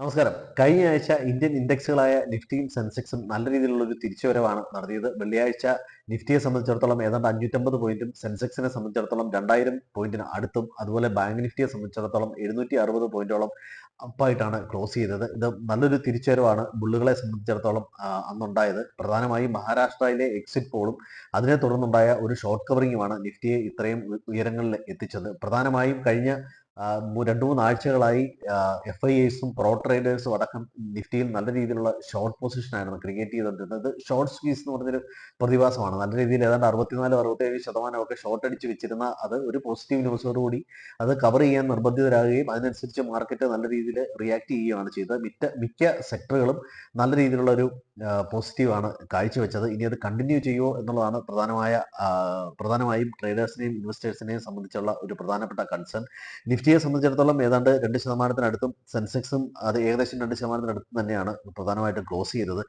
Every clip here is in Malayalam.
നമസ്കാരം. കഴിഞ്ഞ ആഴ്ച ഇന്ത്യൻ ഇൻഡെക്സുകളായ നിഫ്റ്റിയും സെൻസെക്സും നല്ല രീതിയിലുള്ള ഒരു തിരിച്ചുവരവാണ് നടത്തിയത്. വെള്ളിയാഴ്ച നിഫ്റ്റിയെ സംബന്ധിച്ചിടത്തോളം ഏതാണ്ട് അഞ്ഞൂറ്റമ്പത് പോയിന്റും സെൻസെക്സിനെ സംബന്ധിച്ചിടത്തോളം രണ്ടായിരം പോയിന്റിന് അടുത്തും അതുപോലെ ബാങ്ക് നിഫ്റ്റിയെ സംബന്ധിച്ചിടത്തോളം എഴുന്നൂറ്റി അറുപത് പോയിന്റോളം അപ്പായിട്ടാണ് ക്ലോസ് ചെയ്തത്. ഇത് നല്ലൊരു തിരിച്ചുവരവാണ് ബുള്ളുകളെ സംബന്ധിച്ചിടത്തോളം അന്നുണ്ടായത്. പ്രധാനമായും മഹാരാഷ്ട്രയിലെ എക്സിറ്റ് പോളും അതിനെ തുടർന്നുണ്ടായ ഒരു ഷോർട്ട് കവറിങ്ങുമാണ് നിഫ്റ്റിയെ ഇത്രയും ഉയരങ്ങളിൽ എത്തിച്ചത്. പ്രധാനമായും കഴിഞ്ഞ രണ്ടു മൂന്ന് ആഴ്ചകളായി എഫ് ഐ എസും പ്രോ ട്രേഡേഴ്സും അടക്കം നിഫ്റ്റിയിൽ നല്ല രീതിയിലുള്ള ഷോർട്ട് പൊസിഷൻ ആയിരുന്നു ക്രിയേറ്റ് ചെയ്തുകൊണ്ടിരുന്നത് ഷോർട്ട് സ്ക്വീസ് എന്ന് പറഞ്ഞൊരു പ്രതിഭാസമാണ്. നല്ല രീതിയിൽ ഏതാണ്ട് അറുപത്തിനാല് അറുപത്തേഴ് ശതമാനമൊക്കെ ഷോർട്ട് അടിച്ച് വെച്ചിരുന്ന അത് ഒരു പോസിറ്റീവ് ന്യൂസോടുകൂടി അത് കവർ ചെയ്യാൻ നിർബന്ധിതരാകുകയും അതിനനുസരിച്ച് മാർക്കറ്റ് നല്ല രീതിയിൽ റിയാക്ട് ചെയ്യുകയാണ് ചെയ്തത്. മിറ്റ മിക്ക സെക്ടറുകളും നല്ല രീതിയിലുള്ള ഒരു പോസിറ്റീവ് ആണ് കാഴ്ചവെച്ചത്. ഇനി അത് കണ്ടിന്യൂ ചെയ്യുമോ എന്നുള്ളതാണ് പ്രധാനമായ പ്രധാനമായും ട്രേഡേഴ്സിനെയും ഇൻവെസ്റ്റേഴ്സിനെയും സംബന്ധിച്ചുള്ള ഒരു പ്രധാനപ്പെട്ട കൺസേൺ നിഫ്റ്റിയെ സംബന്ധിച്ചിടത്തോളം ഏതാണ്ട് രണ്ട് ശതമാനത്തിനടുത്തും സെൻസെക്സും അത് ഏകദേശം രണ്ട് ശതമാനത്തിനടുത്തും തന്നെയാണ് പ്രധാനമായിട്ടും ക്ലോസ് ചെയ്തത്.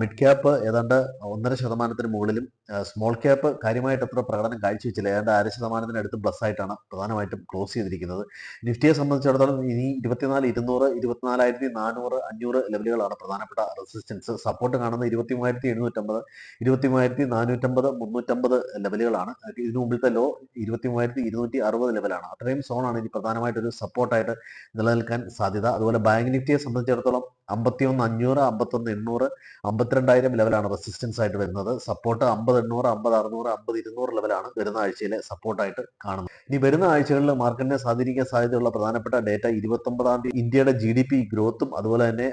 മിഡ് ക്യാപ്പ് ഏതാണ്ട് ഒന്നര ശതമാനത്തിന് മുകളിലും സ്മോൾ ക്യാപ്പ് കാര്യമായിട്ട് അത്ര പ്രകടനം കാഴ്ചവെച്ചില്ല. ഏതാണ്ട് അര ശതമാനത്തിനടുത്ത് പ്ലസ് ആയിട്ടാണ് പ്രധാനമായിട്ടും ക്ലോസ് ചെയ്തിരിക്കുന്നത്. നിഫ്റ്റിയെ സംബന്ധിച്ചിടത്തോളം ഇനി ഇരുപത്തിനാല് ഇരുന്നൂറ് ഇരുപത്തിനാലായിരത്തി നാനൂറ് അഞ്ഞൂറ് ലെവലുകളാണ് പ്രധാനപ്പെട്ട റെസിസ്റ്റൻസ് സപ്പോർട്ട് കാണുന്നത് ഇരുപത്തി മൂവായിരത്തി എഴുന്നൂറ്റമ്പത് ഇരുപത്തി മൂവായിരത്തി നാനൂറ്റമ്പത് മുന്നൂറ്റമ്പത് ലെവലുകളാണ്. ഇതിനു മുമ്പിലത്തെ ലോ ഇരുപത്തി മൂവായിരത്തി ഇരുന്നൂറ്റി അറുപത് ലെവലാണ്. അത്രയും സോണാണ് ഇനി പ്രധാനമായിട്ടൊരു സപ്പോർട്ടായിട്ട് നിലനിൽക്കാൻ സാധ്യത. അതുപോലെ ബാങ്ക് നിഫ്റ്റിയെ സംബന്ധിച്ചിടത്തോളം അമ്പത്തിയൊന്ന് അഞ്ഞൂറ് അമ്പത്തൊന്ന് എണ്ണൂറ് അമ്പത്തിരണ്ടായിരം ലെവലാണ് റെസിസ്റ്റൻസ് ആയിട്ട് വരുന്നത്. സപ്പോർട്ട് അമ്പത് എണ്ണൂറ് അമ്പത് അറുന്നൂറ് അമ്പത് ഇരുന്നൂറ് ലെവലാണ് വരുന്ന ആഴ്ചയിലെ സപ്പോർട്ടായിട്ട് കാണുന്നത്. ഇനി വരുന്ന ആഴ്ചകളിൽ മാർക്കറ്റിനെ സ്വാധീനിക്കാൻ സാധ്യതയുള്ള പ്രധാനപ്പെട്ട ഡേറ്റ ഇരുപത്തൊമ്പതാം തീയതി ഇന്ത്യയുടെ ജി ഡി പി ഗ്രോത്തും അതുപോലെ തന്നെ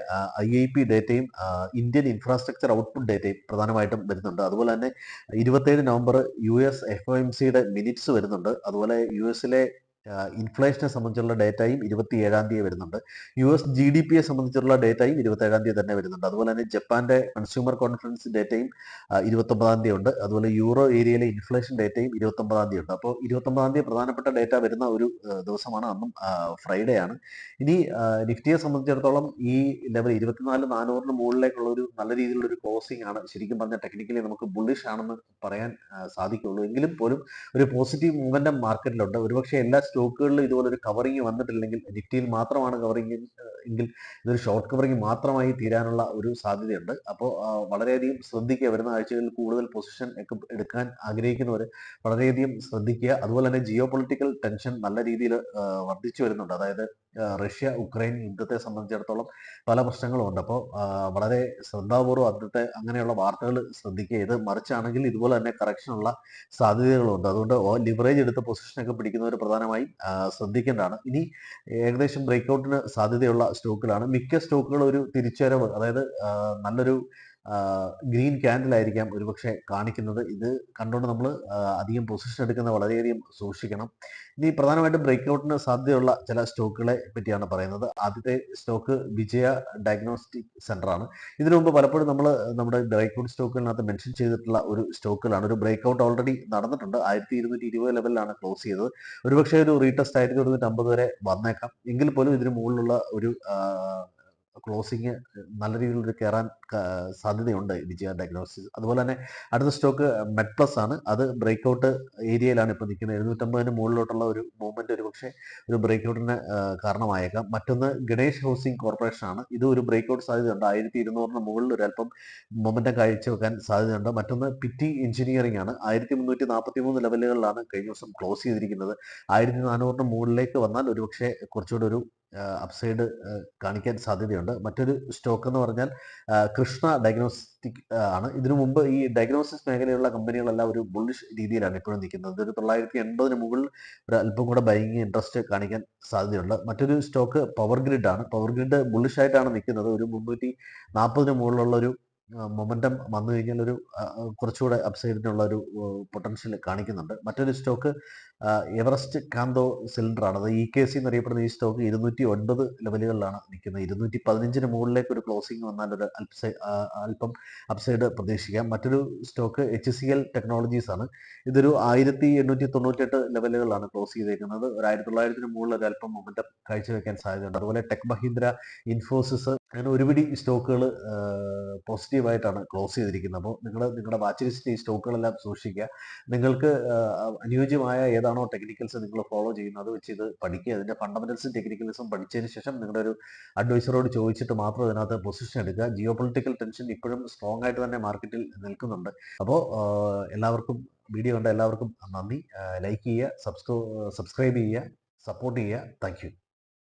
ഐ ഐ പി ഡേറ്റയും ഇന്ത്യൻ ഇൻഫ്രാസ്ട്രക്ചർ ഔട്ട്പുട്ട് ഡേറ്റയും പ്രധാനമായിട്ടും വരുന്നുണ്ട്. അതുപോലെ തന്നെ ഇരുപത്തേഴ് November U S F M സിയുടെ മിനിറ്റ്സ് വരുന്നുണ്ട്. അതുപോലെ യു എസിലെ ഇൻഫ്ലേഷനെ സംബന്ധിച്ചുള്ള ഡേറ്റയും ഇരുപത്തി ഏഴാം തീയതി വരുന്നുണ്ട്. യു എസ് ജി ഡി പിയെ സംബന്ധിച്ചുള്ള ഡേറ്റയും ഇരുപത്തി ഏഴാം തീയതി തന്നെ വരുന്നുണ്ട്. അതുപോലെ തന്നെ ജപ്പാന്റെ കൺസ്യൂമർ കോൺഫിഡൻസ് ഡേറ്റയും ഇരുപത്തൊമ്പതാം തീയതി ഉണ്ട്. അതുപോലെ യൂറോ ഏരിയയിലെ ഇൻഫ്ലേഷൻ ഡേറ്റയും ഇരുപത്തൊമ്പതാം തീയതി ഉണ്ട്. അപ്പോൾ ഇരുപത്തൊമ്പതാം തീയതി പ്രധാനപ്പെട്ട ഡേറ്റ വരുന്ന ഒരു ദിവസമാണ് അന്നും ഫ്രൈഡേ ആണ്. ഇനി നിഫ്റ്റിയെ സംബന്ധിച്ചിടത്തോളം ഈ ലെവൽ ഇരുപത്തിനാല് നാനൂറിന് മുകളിലേക്കുള്ള ഒരു നല്ല രീതിയിലുള്ള ഒരു ക്ലോസിംഗ് ആണ് ശരിക്കും പറഞ്ഞാൽ ടെക്നിക്കലി നമുക്ക് ബുള്ളിഷ് ആണെന്ന് പറയാൻ സാധിക്കുള്ളൂ. എങ്കിലും പോലും ഒരു പോസിറ്റീവ് മൂവ്മെന്റ് മാർക്കറ്റിലുണ്ട് ഒരുപക്ഷെ എല്ലാ സ്റ്റോക്കുകളിലും ഇതുപോലെ ഒരു കവറിങ് വന്നിട്ടില്ലെങ്കിൽ നിഫ്റ്റിയിൽ മാത്രമാണ് കവറിങ് എങ്കിൽ ഇതൊരു ഷോർട്ട് കവറിങ് മാത്രമായി തീരാനുള്ള ഒരു സാധ്യതയുണ്ട്. അപ്പോൾ വളരെയധികം ശ്രദ്ധിക്കുക. വരുന്ന ആഴ്ചകളിൽ കൂടുതൽ പൊസിഷൻ ഒക്കെ എടുക്കാൻ ആഗ്രഹിക്കുന്നവർ വളരെയധികം ശ്രദ്ധിക്കുക. അതുപോലെ തന്നെ ജിയോ പൊളിറ്റിക്കൽ ടെൻഷൻ നല്ല രീതിയിൽ വർദ്ധിച്ചു വരുന്നുണ്ട്. അതായത് റഷ്യ ഉക്രൈൻ യുദ്ധത്തെ സംബന്ധിച്ചിടത്തോളം പല പ്രശ്നങ്ങളും ഉണ്ട് അപ്പോൾ വളരെ ശ്രദ്ധാപൂർവം അന്നത്തെ അങ്ങനെയുള്ള വാർത്തകൾ ശ്രദ്ധിക്കുക. ഇത് മറിച്ചാണെങ്കിൽ ഇതുപോലെ തന്നെ കറക്ഷനുള്ള സാധ്യതകളുണ്ട് അതുകൊണ്ട് ലിവറേജ് എടുത്ത പൊസിഷനൊക്കെ പിടിക്കുന്നവർ പ്രധാനമായും ശ്രദ്ധിക്കേണ്ടതാണ്. ഇനി ഏകദേശം ബ്രേക്ക്ഔട്ടിന് സാധ്യതയുള്ള സ്റ്റോക്കുകളാണ് മിക്ക സ്റ്റോക്കുകളും ഒരു തിരിച്ചുവരവ് അതായത് നല്ലൊരു ഗ്രീൻ ക്യാൻഡിൽ ആയിരിക്കാം ഒരുപക്ഷെ കാണിക്കുന്നത്. ഇത് കണ്ടുകൊണ്ട് നമ്മൾ അധികം പൊസിഷൻ എടുക്കുന്ന വളരെയധികം സൂക്ഷിക്കണം. ഇനി പ്രധാനമായിട്ടും ബ്രേക്ക്ഔട്ടിന് സാധ്യതയുള്ള ചില സ്റ്റോക്കുകളെ പറ്റിയാണ് പറയുന്നത്. ആദ്യത്തെ സ്റ്റോക്ക് വിജയ ഡയഗ്നോസ്റ്റിക് സെന്റർ ആണ്. ഇതിനു മുമ്പ് പലപ്പോഴും നമ്മൾ നമ്മുടെ ബ്രേക്ക്ഔട്ട് സ്റ്റോക്കുകളിനകത്ത് മെൻഷൻ ചെയ്തിട്ടുള്ള ഒരു സ്റ്റോക്കുകളാണ് ഒരു ബ്രേക്ക്ഔട്ട് ഓൾറെഡി നടന്നിട്ടുണ്ട്. ആയിരത്തി ഇരുന്നൂറ്റി ഇരുപത് ലെവലിലാണ് ക്ലോസ് ചെയ്തത്. ഒരുപക്ഷെ ഒരു റീടെസ്റ്റ് ആയിരത്തി ഒരുന്നൂറ്റി അമ്പത് വരെ വന്നേക്കാം. എങ്കിൽ പോലും ഇതിന് മുകളിലുള്ള ഒരു ക്ലോസിങ് നല്ല രീതിയിൽ കയറാൻ സാധ്യതയുണ്ട് വിജയ ഡയഗ്നോസിസ്. അതുപോലെ തന്നെ അടുത്ത സ്റ്റോക്ക് മെഡ് പ്ലസ് ആണ്. അത് ബ്രേക്ക് ഔട്ട് ഏരിയയിലാണ് ഇപ്പോൾ നിൽക്കുന്നത്. എഴുന്നൂറ്റമ്പതിന് മുകളിലോട്ടുള്ള ഒരു മൂവ്മെന്റ് ഒരു പക്ഷേ ഒരു ബ്രേക്ക് ഔട്ടിന് കാരണമായേക്കാം. മറ്റൊന്ന് ഗണേഷ് ഹൗസിംഗ് കോർപ്പറേഷൻ ആണ്. ഇത് ഒരു ബ്രേക്ക് ഔട്ട് സാധ്യതയുണ്ട്. ആയിരത്തി ഇരുന്നൂറിന് മുകളിൽ ഒരു അല്പം മൊമെന്റം കാഴ്ചവെക്കാൻ സാധ്യതയുണ്ട്. മറ്റൊന്ന് പിറ്റി എഞ്ചിനീയറിംഗ് ആണ്. ആയിരത്തി മുന്നൂറ്റി നാൽപ്പത്തി മൂന്ന് ലെവലുകളിലാണ് കഴിഞ്ഞ ദിവസം ക്ലോസ് ചെയ്തിരിക്കുന്നത്. ആയിരത്തി നാനൂറിന് മുകളിലേക്ക് വന്നാൽ ഒരുപക്ഷെ കുറച്ചുകൂടെ ഒരു അപ്സൈഡ് കാണിക്കാൻ സാധ്യതയുണ്ട്. മറ്റൊരു സ്റ്റോക്ക് എന്ന് പറഞ്ഞാൽ കൃഷ്ണ ഡയഗ്നോസ്റ്റിക് ആണ്. ഇതിനു മുമ്പ് ഈ ഡയഗ്നോസിസ് മേഖലയിലുള്ള കമ്പനികളെല്ലാം ഒരു ബുള്ളിഷ് രീതിയിലാണ് ഇപ്പോഴും നിൽക്കുന്നത്. ഇതൊരു തൊള്ളായിരത്തി എൺപതിന് മുകളിൽ ഒരു അല്പം കൂടെ ബൈങ് ഇൻട്രസ്റ്റ് കാണിക്കാൻ സാധ്യതയുണ്ട്. മറ്റൊരു സ്റ്റോക്ക് പവർ ഗ്രിഡ് ആണ്. പവർ ഗ്രിഡ് ബുള്ളിഷ് ആയിട്ടാണ് നിൽക്കുന്നത്. ഒരു മുന്നൂറ്റി നാൽപ്പതിന് മുകളിലുള്ള ഒരു മൊമെന്റം വന്നു കഴിഞ്ഞാൽ ഒരു കുറച്ചുകൂടെ അപ്സൈഡിനുള്ള ഒരു പൊട്ടൻഷ്യൽ കാണിക്കുന്നുണ്ട്. മറ്റൊരു സ്റ്റോക്ക് എവറസ്റ്റ് കാന്തോ സിലിണ്ടർ ആണ് അത് ഇ കെ സി എന്നറിയപ്പെടുന്ന ഈ സ്റ്റോക്ക് ഇരുന്നൂറ്റി ഒൻപത് ലെവലുകളിലാണ് നിൽക്കുന്നത്. ഇരുന്നൂറ്റി പതിനഞ്ചിന് മുകളിലേക്ക് ഒരു ക്ലോസിംഗ് വന്നാൽ ഒരു അല്പം അപ്സൈഡ് പ്രതീക്ഷിക്കാം. മറ്റൊരു stock H C L technologies ആണ്. ഇതൊരു ആയിരത്തി എണ്ണൂറ്റി തൊണ്ണൂറ്റെട്ട് ലെവലുകളിലാണ് ക്ലോസ് ചെയ്തേക്കുന്നത്. ഒരു ആയിരത്തി തൊള്ളായിരത്തിന് മുകളിൽ ഒരു അല്പം മൊമെന്റം കാഴ്ചവെക്കാൻ സാധ്യതയുണ്ട്. അതുപോലെ ടെക് മഹീന്ദ്ര ഇൻഫോസിസ് അങ്ങനെ ഒരുപിടി സ്റ്റോക്കുകൾ പോസിറ്റീവായിട്ടാണ് ക്ലോസ് ചെയ്തിരിക്കുന്നത്. അപ്പോൾ നിങ്ങൾ നിങ്ങളുടെ വാച്ച് ലിസ്റ്റ് ഈ സ്റ്റോക്കുകളെല്ലാം സൂക്ഷിക്കുക. നിങ്ങൾക്ക് അനുയോജ്യമായ ഏതാണോ ടെക്നിക്കൽസ് നിങ്ങൾ ഫോളോ ചെയ്യുന്നത് അത് വെച്ച് ഇത് പഠിക്കുക. അതിന്റെ ഫണ്ടമെന്റൽസും ടെക്നിക്കൽസും പഠിച്ചതിന് ശേഷം നിങ്ങളുടെ ഒരു അഡ്വൈസറോട് ചോദിച്ചിട്ട് മാത്രം അതിനകത്ത് പൊസിഷൻ എടുക്കുക. ജിയോ പൊളിറ്റിക്കൽ ടെൻഷൻ ഇപ്പോഴും സ്ട്രോങ് ആയിട്ട് തന്നെ മാർക്കറ്റിൽ നിൽക്കുന്നുണ്ട്. അപ്പോൾ എല്ലാവർക്കും വീഡിയോ കണ്ട എല്ലാവർക്കും നന്ദി. ലൈക്ക് ചെയ്യുക സബ്സ്ക്രൈബ് ചെയ്യുക സപ്പോർട്ട് ചെയ്യുക. താങ്ക്